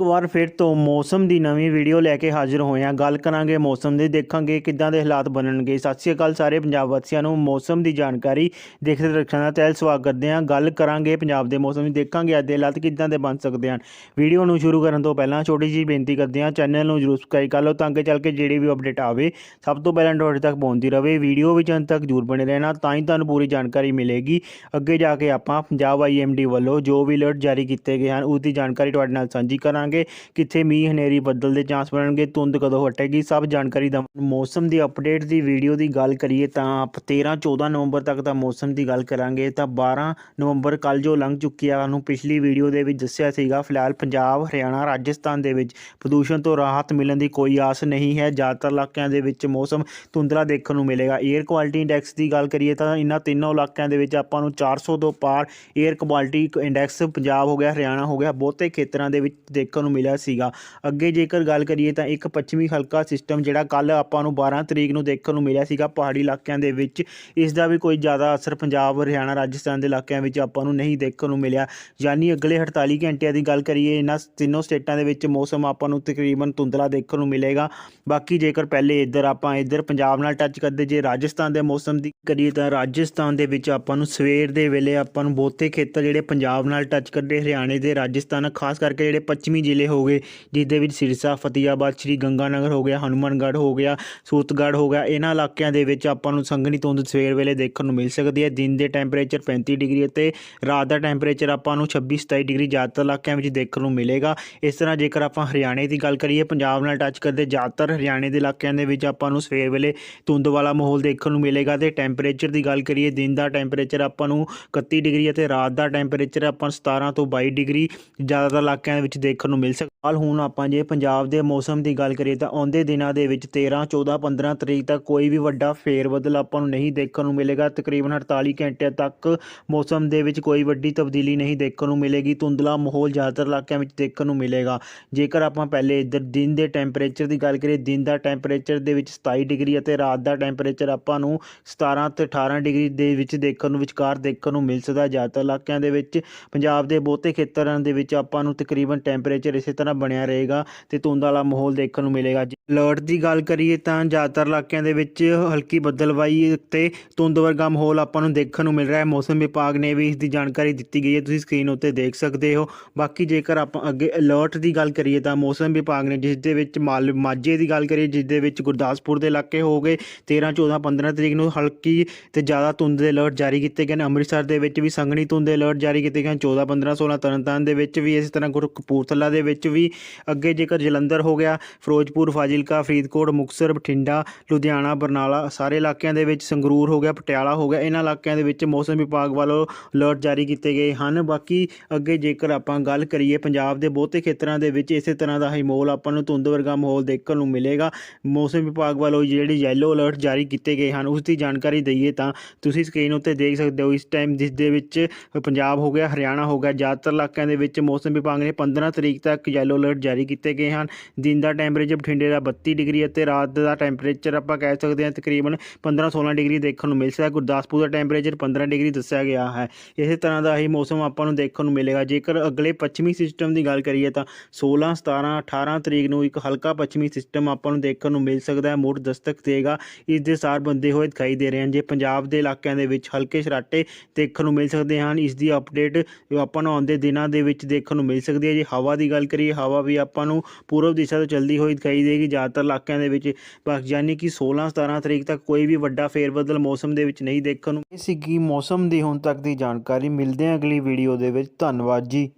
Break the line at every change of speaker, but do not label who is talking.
ਇੱਕ ਵਾਰ ਫਿਰ ਤੋਂ ਮੌਸਮ ਦੀ ਨਵੀਂ ਵੀਡੀਓ ਲੈ ਕੇ ਹਾਜ਼ਰ ਹੋਏ ਹਾਂ। ਗੱਲ ਕਰਾਂਗੇ ਮੌਸਮ ਦੀ, ਦੇਖਾਂਗੇ ਕਿੱਦਾਂ ਦੇ ਹਾਲਾਤ ਬਣਨਗੇ। ਸਤਿ ਸ਼੍ਰੀ ਅਕਾਲ ਸਾਰੇ ਪੰਜਾਬ ਵਾਸੀਆਂ ਨੂੰ। ਮੌਸਮ ਦੀ ਜਾਣਕਾਰੀ ਦੇਖਦੇ ਰੱਖਣ ਦਾ ਤਹਿਲ ਸਵਾਗਤ ਕਰਦੇ ਹਾਂ। ਗੱਲ ਕਰਾਂਗੇ ਪੰਜਾਬ ਦੇ ਮੌਸਮ ਦੀ, ਦੇਖਾਂਗੇ ਅੱਜ ਦੇ ਹਾਲਾਤ ਕਿੱਦਾਂ ਦੇ ਬਣ ਸਕਦੇ ਹਨ। ਵੀਡੀਓ ਨੂੰ ਸ਼ੁਰੂ ਕਰਨ ਤੋਂ ਪਹਿਲਾਂ ਛੋਟੀ ਜਿਹੀ ਬੇਨਤੀ ਕਰਦੇ ਹਾਂ, ਚੈਨਲ ਨੂੰ ਜਰੂਰ ਸਬਸਕ੍ਰਾਈਬ ਕਰ ਲਓ ਤਾਂ ਅੱਗੇ ਚੱਲ ਕੇ ਜਿਹੜੀ ਵੀ ਅਪਡੇਟ ਆਵੇ, ਸਭ ਤੋਂ ਪਹਿਲਾਂ ਤੁਹਾਡੇ ਤੱਕ ਪਹੁੰਚਦੀ ਰਹੇ। ਵੀਡੀਓ ਵਿੱਚ ਅੰਤ ਤੱਕ ਜਰੂਰ ਬਣੇ ਰਹਿਣਾ, ਤਾਂ ਹੀ ਤੁਹਾਨੂੰ ਪੂਰੀ ਜਾਣਕਾਰੀ ਮਿਲੇਗੀ। ਅੱਗੇ ਜਾ ਕੇ ਆਪਾਂ ਪੰਜਾਬ ਆਈਐਮਡੀ ਵੱਲੋਂ ਜੋ ਵੀ ਅਲਰਟ ਜਾਰੀ ਕੀਤੇ ਗਏ ਹਨ, ਉਸ ਦੀ ਜਾਣਕਾਰੀ ਤੁਹਾਡੇ ਨਾਲ ਸਾਂਝੀ ਕਰਾਂਗੇ। ਕਿੱਥੇ ਮੀਂਹ ਹਨੇਰੀ ਬੱਦਲ ਦੇ ਚਾਂਸ ਬਣਨਗੇ, ਧੁੰਦ ਕਦੋਂ ਹਟੇਗੀ, ਸਭ ਜਾਣਕਾਰੀ ਦਾ ਮੌਸਮ ਦੀ ਅਪਡੇਟ ਦੀ ਵੀਡੀਓ ਦੀ ਗੱਲ ਕਰੀਏ ਤਾਂ ਆਪ 13 14 ਨਵੰਬਰ ਤੱਕ ਦਾ ਮੌਸਮ ਦੀ ਗੱਲ ਕਰਾਂਗੇ ਤਾਂ 12 ਨਵੰਬਰ ਕੱਲ ਜੋ ਲੰਘ ਚੁੱਕੀ ਆ ਨੂੰ ਪਿਛਲੀ ਵੀਡੀਓ ਦੇ ਵਿੱਚ ਦੱਸਿਆ ਸੀਗਾ, ਫਿਲਹਾਲ ਪੰਜਾਬ, ਹਰਿਆਣਾ, ਰਾਜਸਥਾਨ ਦੇ ਵਿੱਚ ਪ੍ਰਦੂਸ਼ਣ ਤੋਂ ਰਾਹਤ ਮਿਲਣ ਦੀ ਕੋਈ ਆਸ ਨਹੀਂ ਹੈ, ਜ਼ਿਆਦਾਤਰ ਇਲਾਕਿਆਂ ਦੇ ਵਿੱਚ ਮੌਸਮ ਧੁੰਦਲਾ ਦੇਖਣ ਨੂੰ ਮਿਲੇਗਾ। 에ਅਰ ਕੁਆਲਿਟੀ ਇੰਡੈਕਸ ਦੀ ਗੱਲ ਕਰੀਏ ਤਾਂ ਇਹਨਾਂ ਤਿੰਨੋਂ ਇਲਾਕਿਆਂ ਦੇ ਵਿੱਚ ਆਪਾਂ ਨੂੰ 400 ਤੋਂ ਪਾਰ 에ਅਰ ਕੁਆਲਿਟੀ ਇੰਡੈਕਸ ਪੰਜਾਬ ਹੋ ਗਿਆ, ਹਰਿਆਣਾ ਹੋ ਗਿਆ, ਬਹੁਤੇ ਖੇਤਰਾਂ ਦੇ ਵਿੱਚ ਦੇਖਣ ਨੂੰ ਮਿਲਿਆ ਸੀਗਾ। ਅੱਗੇ ਜੇਕਰ ਗੱਲ ਕਰੀਏ ਤਾਂ ਇੱਕ ਪੱਛਮੀ ਹਲਕਾ ਸਿਸਟਮ ਜਿਹੜਾ ਕੱਲ ਆਪਾਂ ਨੂੰ 12 ਤਰੀਕ ਨੂੰ ਦੇਖਣ ਨੂੰ ਮਿਲਿਆ ਸੀਗਾ ਪਹਾੜੀ ਇਲਾਕਿਆਂ ਦੇ ਵਿੱਚ। ਇਸ ਦਾ ਵੀ ਕੋਈ ਜ਼ਿਆਦਾ ਅਸਰ ਪੰਜਾਬ, ਹਰਿਆਣਾ, ਰਾਜਸਥਾਨ ਦੇ ਇਲਾਕਿਆਂ ਵਿੱਚ ਆਪਾਂ ਨੂੰ ਨਹੀਂ ਦੇਖਣ ਨੂੰ ਮਿਲਿਆ। ਯਾਨੀ ਅਗਲੇ 48 ਘੰਟਿਆਂ ਦੀ ਗੱਲ ਕਰੀਏ, ਇਹਨਾਂ ਤਿੰਨੋਂ ਸਟੇਟਾਂ ਦੇ ਵਿੱਚ ਮੌਸਮ ਆਪਾਂ ਨੂੰ ਤਕਰੀਬਨ ਧੁੰਦਲਾ ਦੇਖਣ ਨੂੰ ਮਿਲੇਗਾ। ਬਾਕੀ ਜੇਕਰ ਪਹਿਲੇ ਇੱਧਰ ਆਪਾਂ ਇੱਧਰ ਪੰਜਾਬ ਨਾਲ ਟੱਚ ਕਰਦੇ ਜੇ ਰਾਜਸਥਾਨ ਦੇ ਮੌਸਮ ਦੀ ਕਰੀਏ ਤਾਂ ਰਾਜਸਥਾਨ ਦੇ ਵਿੱਚ ਆਪਾਂ ਨੂੰ ਸਵੇਰ ਦੇ ਵੇਲੇ ਆਪਾਂ ਨੂੰ ਬਹੁਤੇ ਖੇਤਰ ਜਿਹੜੇ ਪੰਜਾਬ ਨਾਲ ਟੱਚ ਕਰਦੇ, ਹਰਿਆਣੇ ਦੇ, ਰਾਜਸਥਾਨ, ਖਾਸ ਕਰਕੇ ਜਿਹੜੇ ਪੱਛਮੀ ਜ਼ਿਲ੍ਹੇ ਹੋ ਗਏ ਜਿਸ ਦੇ ਵਿੱਚ ਸਿਰਸਾ ਫਤਿਆਬਾਦ ਸ਼੍ਰੀ ਗੰਗਾਨਗਰ ਹੋ ਗਿਆ, ਹਨੂੰਮਾਨਗੜ੍ਹ ਹੋ ਗਿਆ, ਸੂਤਗੜ੍ਹ ਹੋ ਗਿਆ, ਇਹਨਾਂ ਇਲਾਕਿਆਂ ਦੇ ਵਿੱਚ ਆਪਾਂ ਨੂੰ ਸੰਘਣੀ ਧੁੰਦ ਸਵੇਰ ਵੇਲੇ ਦੇਖਣ ਨੂੰ ਮਿਲ ਸਕਦੀ ਹੈ। ਦਿਨ ਦੇ ਟੈਂਪਰੇਚਰ 35 ਡਿਗਰੀ ਅਤੇ ਰਾਤ ਦਾ ਟੈਂਪਰੇਚਰ ਆਪਾਂ ਨੂੰ 26 27 ਡਿਗਰੀ ਜ਼ਿਆਦਾਤਰ ਇਲਾਕਿਆਂ ਵਿੱਚ ਦੇਖਣ ਨੂੰ ਮਿਲੇਗਾ। ਇਸ ਤਰ੍ਹਾਂ ਜੇਕਰ ਆਪਾਂ ਹਰਿਆਣੇ ਦੀ ਗੱਲ ਕਰੀਏ, ਪੰਜਾਬ ਨਾਲ ਟੱਚ ਕਰਦੇ ਜ਼ਿਆਦਾਤਰ ਹਰਿਆਣੇ ਦੇ ਇਲਾਕਿਆਂ ਦੇ ਵਿੱਚ ਆਪਾਂ ਨੂੰ ਸਵੇਰ ਵੇਲੇ ਧੁੰਦ ਵਾਲਾ ਮਾਹੌਲ ਦੇਖਣ ਨੂੰ ਮਿਲੇਗਾ ਤੇ ਟੈਂਪਰੇਚਰ ਦੀ ਗੱਲ ਕਰੀਏ, ਦਿਨ ਦਾ ਟੈਂਪਰੇਚਰ ਆਪਾਂ ਨੂੰ 31 ਡਿਗਰੀ ਅਤੇ ਰਾਤ ਦਾ ਟੈਂਪਰੇਚਰ ਆਪਾਂ ਨੂੰ 17 ਤੋਂ 22 ਡਿਗਰੀ ਜ਼ਿਆਦਾਤਰ ਇਲਾਕਿਆਂ ਦੇ ਵਿੱਚ ਦੇਖਣ ਨੂੰ ਮਿਲ ਸਕਦਾ ਹਾਲ ਹੁਣ ਆਪਾਂ ਜੇ ਪੰਜਾਬ ਦੇ ਮੌਸਮ ਦੀ ਗੱਲ ਕਰੀਏ ਤਾਂ ਆਉਂਦੇ ਦਿਨਾਂ ਦੇ ਵਿੱਚ 13 14 15 ਤਰੀਕ ਤੱਕ ਕੋਈ ਵੀ ਵੱਡਾ ਫੇਰ ਬਦਲ ਆਪਾਂ ਨੂੰ ਨਹੀਂ ਦੇਖਣ ਨੂੰ ਮਿਲੇਗਾ। ਤਕਰੀਬਨ 48 ਘੰਟਿਆਂ ਤੱਕ ਮੌਸਮ ਦੇ ਵਿੱਚ ਕੋਈ ਵੱਡੀ ਤਬਦੀਲੀ ਨਹੀਂ ਦੇਖਣ ਨੂੰ ਮਿਲੇਗੀ। ਧੁੰਦਲਾ ਮਾਹੌਲ ਜ਼ਿਆਦਾਤਰ ਇਲਾਕਿਆਂ ਵਿੱਚ ਦੇਖਣ ਨੂੰ ਮਿਲੇਗਾ। ਜੇਕਰ ਆਪਾਂ ਪਹਿਲੇ ਇੱਧਰ ਦਿਨ ਦੇ ਟੈਂਪਰੇਚਰ ਦੀ ਗੱਲ ਕਰੀਏ, ਦਿਨ ਦਾ ਟੈਂਪਰੇਚਰ ਦੇ ਵਿੱਚ 27 ਡਿਗਰੀ ਅਤੇ ਰਾਤ ਦਾ ਟੈਂਪਰੇਚਰ ਆਪਾਂ ਨੂੰ 17 ਤੇ 18 ਡਿਗਰੀ ਦੇ ਵਿੱਚ ਦੇਖਣ ਨੂੰ, ਵਿਚਕਾਰ ਦੇਖਣ ਨੂੰ ਮਿਲ ਸਕਦਾ। ਜ਼ਿਆਦਾਤਰ ਇਲਾਕਿਆਂ ਦੇ ਵਿੱਚ ਪੰਜਾਬ ਦੇ ਬਹੁਤੇ ਖੇਤਰਾਂ ਦੇ ਵਿੱਚ ਆਪਾਂ ਨੂੰ ਤਕਰੀਬਨ ਟੈਂਪਰੇਚਰ ਇਸੇ ਤਰ੍ਹਾਂ ਬਣਿਆ ਰਹੇਗਾ ਤੇ ਧੁੰਦ ਵਾਲਾ ਮਾਹੌਲ ਦੇਖਣ ਨੂੰ ਮਿਲੇਗਾ। ਅਲਰਟ ਦੀ ਗੱਲ ਕਰੀਏ ਤਾਂ ਜ਼ਿਆਦਾਤਰ ਇਲਾਕਿਆਂ ਦੇ ਵਿੱਚ ਹਲਕੀ ਬੱਦਲਵਾਈ ਤੇ ਧੁੰਦ ਵਰਗਾ ਮਾਹੌਲ ਆਪਾਂ ਨੂੰ ਦੇਖਣ ਨੂੰ ਮਿਲ ਰਿਹਾ ਹੈ। ਮੌਸਮ ਵਿਭਾਗ ਨੇ ਵੀ ਇਸ ਦੀ ਜਾਣਕਾਰੀ ਦਿੱਤੀ ਗਈ ਹੈ। ਤੁਸੀਂ ਸਕਰੀਨ ਉੱਤੇ ਦੇਖ ਸਕਦੇ ਹੋ। ਬਾਕੀ ਜੇਕਰ ਆਪਾਂ ਅੱਗੇ ਅਲਰਟ ਦੀ ਗੱਲ ਕਰੀਏ ਤਾਂ ਮੌਸਮ ਵਿਭਾਗ ਨੇ ਜਿਸ ਦੇ ਵਿੱਚ ਮਾਲ ਮਾਝੇ ਦੀ ਗੱਲ ਕਰੀਏ, ਜਿਸ ਦੇ ਵਿੱਚ ਗੁਰਦਾਸਪੁਰ ਦੇ ਇਲਾਕੇ ਹੋ ਗਏ 13 14 15 ਤਰੀਕ ਨੂੰ ਹਲਕੀ ਤੇ ਜ਼ਿਆਦਾ ਧੁੰਦ ਦੇ ਅਲਰਟ ਜਾਰੀ ਕੀਤੇ ਗਏ ਨੇ। ਅੰਮ੍ਰਿਤਸਰ ਦੇ ਵਿੱਚ ਵੀ ਸੰਘਣੀ ਧੁੰਦ ਦੇ ਅਲਰਟ ਜਾਰੀ ਕੀਤੇ ਗਏ ਹਨ 14 15 16 ਤਰਨਤਾਰਨ ਦੇ ਵਿੱਚ ਵੀ ਇਸੇ ਤਰ੍ਹਾਂ ਗੁਰ ਕਪੂਰਥਲਾ ਦੇ ਵਿੱਚ ਵੀ ਅੱਗੇ ਜੇਕਰ ਜਲੰਧਰ ਹੋ ਗਿਆ, ਫਿਰੋਜ਼ਪੁਰ ਫਾਜ਼ਿਲਕਾ ਫਰੀਦਕੋਟ, ਮੁਕਤਸਰ, ਬਠਿੰਡਾ, ਲੁਧਿਆਣਾ, ਬਰਨਾਲਾ ਸਾਰੇ ਇਲਾਕਿਆਂ ਦੇ ਵਿੱਚ ਸੰਗਰੂਰ ਹੋ ਗਿਆ, ਪਟਿਆਲਾ ਹੋ ਗਿਆ, ਇਹਨਾਂ ਇਲਾਕਿਆਂ ਦੇ ਵਿੱਚ ਮੌਸਮ ਵਿਭਾਗ ਵੱਲੋਂ ਅਲਰਟ ਜਾਰੀ ਕੀਤੇ ਗਏ ਹਨ। ਬਾਕੀ ਅੱਗੇ ਜੇਕਰ ਆਪਾਂ ਗੱਲ ਕਰੀਏ ਪੰਜਾਬ ਦੇ ਬਹੁਤੇ ਖੇਤਰਾਂ ਦੇ ਵਿੱਚ, ਇਸੇ ਤਰ੍ਹਾਂ ਦਾ ਹੀ ਮਾਹੌਲ ਆਪਾਂ ਨੂੰ ਧੁੰਦ ਵਰਗਾ ਮਾਹੌਲ ਦੇਖਣ ਨੂੰ ਮਿਲੇਗਾ। ਮੌਸਮ ਵਿਭਾਗ ਵੱਲੋਂ ਜਿਹੜੇ ਯੈਲੋ ਅਲਰਟ ਜਾਰੀ ਕੀਤੇ ਗਏ ਹਨ ਉਸ ਦੀ ਜਾਣਕਾਰੀ ਦਈਏ ਤਾਂ ਤੁਸੀਂ ਸਕਰੀਨ ਉੱਤੇ ਦੇਖ ਸਕਦੇ ਹੋ ਇਸ ਟਾਈਮ ਜਿਸ ਦੇ ਵਿੱਚ ਪੰਜਾਬ ਹੋ ਗਿਆ, ਹਰਿਆਣਾ ਹੋ ਗਿਆ, ਜ਼ਿਆਦਾਤਰ ਇਲਾਕਿਆਂ ਦੇ ਵਿੱਚ ਮੌਸਮ ਵਿਭਾਗ ਨੇ 15 ਤਰੀਕ ਤੱਕ ਯੈਲੋ ਅਲਰਟ ਜਾਰੀ ਕੀਤੇ ਗਏ ਹਨ। ਦਿਨ ਦਾ ਟੈਂਪਰੇਚਰ ਬਠਿੰਡੇ ਦਾ 32 ਡਿਗਰੀ ਅਤੇ ਰਾਤ ਦਾ ਟੈਂਪਰੇਚਰ ਆਪਾਂ ਕਹਿ ਸਕਦੇ ਹਾਂ ਤਕਰੀਬਨ 15-16 ਡਿਗਰੀ ਦੇਖਣ ਨੂੰ ਮਿਲ ਸਕਦਾ। ਗੁਰਦਾਸਪੁਰ ਦਾ ਟੈਂਪਰੇਚਰ 15 ਡਿਗਰੀ ਦੱਸਿਆ ਗਿਆ ਹੈ। ਇਸੇ ਤਰ੍ਹਾਂ ਦਾ ਹੀ ਮੌਸਮ ਆਪਾਂ ਨੂੰ ਦੇਖਣ ਨੂੰ ਮਿਲੇਗਾ। ਜੇਕਰ ਅਗਲੇ ਪੱਛਮੀ ਸਿਸਟਮ ਦੀ ਗੱਲ ਕਰੀਏ ਤਾਂ 16 17 18 ਤਰੀਕ ਨੂੰ ਇੱਕ ਹਲਕਾ ਪੱਛਮੀ ਸਿਸਟਮ ਆਪਾਂ ਨੂੰ ਦੇਖਣ ਨੂੰ ਮਿਲ ਸਕਦਾ ਹੈ। ਮੁੜ ਦਸਤਕ ਦੇਗਾ। ਇਸ ਦੇ ਸਾਰ ਬੰਦੇ ਹੋਏ ਦਿਖਾਈ ਦੇ ਰਹੇ ਹਨ। ਜੇ ਪੰਜਾਬ ਦੇ ਇਲਾਕਿਆਂ ਦੇ ਵਿੱਚ ਹਲਕੇ ਸਰਾਟੇ ਦੇਖਣ ਨੂੰ ਮਿਲ ਸਕਦੇ ਹਨ, ਇਸ ਦੀ ਅਪਡੇਟ ਆਪਾਂ ਨੂੰ ਆਉਂਦੇ ਦਿਨਾਂ ਦੇ ਵਿੱਚ ਦੇਖਣ ਨੂੰ ਮਿਲ ਸਕਦੀ ਹੈ। ਜੇ ਹਵਾ ਦੀ ਗੱਲ ਕਰੀਏ, ਹਵਾ ਵੀ ਆਪਾਂ ਨੂੰ ਪੂਰਬ ਦਿਸ਼ਾ ਤੋਂ ਚੱਲਦੀ ਹੋਈ ਦਿਖਾਈ ਦੇਗੀ। ਜ਼ਿਆਦਾਤਰ ਇਲਾਕਿਆਂ ਦੇ ਵਿੱਚ ਯਾਨੀ ਕਿ 16 17 ਤਰੀਕ ਤੱਕ ਕੋਈ ਵੀ ਵੱਡਾ ਫੇਰਬਦਲ ਮੌਸਮ ਦੇ ਵਿੱਚ ਨਹੀਂ ਦੇਖਣ ਨੂੰ। ਇਹ ਸੀਗੀ ਮੌਸਮ ਦੀ ਹੁਣ ਤੱਕ ਦੀ ਜਾਣਕਾਰੀ, ਮਿਲਦੇ ਹਾਂ ਅਗਲੀ ਵੀਡੀਓ ਦੇ ਵਿੱਚ, ਧੰਨਵਾਦ ਜੀ।